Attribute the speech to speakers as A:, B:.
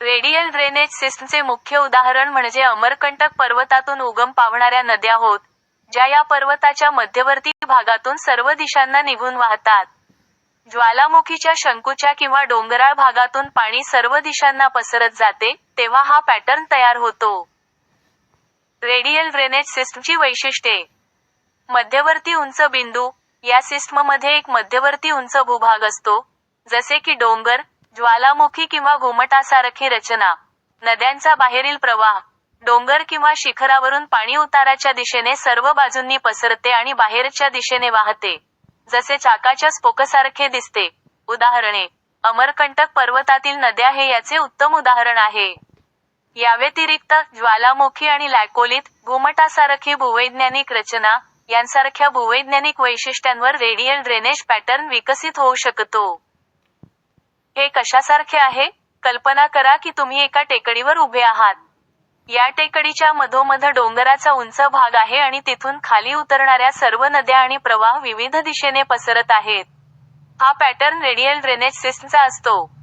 A: Radial drainage सिस्टमचे मुख्य उदाहरण म्हणजे अमरकंटक पर्वतातून उगम पावणाऱ्या नद्या होत ज्या या पर्वताच्या मध्यवर्ती भागातून सर्व दिशांना निघून वाहतात. ज्वालामुखीच्या शंकूच्या किंवा डोंगराळ भागातून पाणी सर्व दिशांना पसरत जाते तेव्हा हा पॅटर्न तयार होतो. रेडियल ड्रेनेज सिस्टमची वैशिष्ट्ये. मध्यवर्ती उंच बिंदू. या सिस्टममध्ये एक मध्यवर्ती उंच भूभाग असतो जसे की डोंगर ज्वालामुखी किंवा घुमटासारखी रचना नद्यांचा बाहेरील प्रवाह डोंगर किंवा शिखरावरून पाणी उताराच्या दिशेने सर्व बाजूंनी पसरते आणि बाहेरच्या दिशेने वाहते. जसे चाकाच्या स्पोकसारखे दिसते. उदाहरणे अमरकंटक पर्वतातील नद्या हे याचे उत्तम उदाहरण आहे. याव्यतिरिक्त ज्वालामुखी आणि लॅकोलित घुमटासारखी भूवैज्ञानिक रचना यांसारख्या भूवैज्ञानिक वैशिष्ट्यांवर रेडियल ड्रेनेज पॅटर्न विकसित होऊ शकतो. हे कशासारखे आहे? कल्पना करा की तुम्ही एका टेकडीवर उभे आहात. या टेकडीच्या मधोमध डोंगराचा उंच भाग आहे आणि तिथून खाली उतरणाऱ्या सर्व नद्या आणि प्रवाह विविध दिशेने पसरत आहेत. हा पॅटर्न रेडियल ड्रेनेज सिस्टमचा असतो.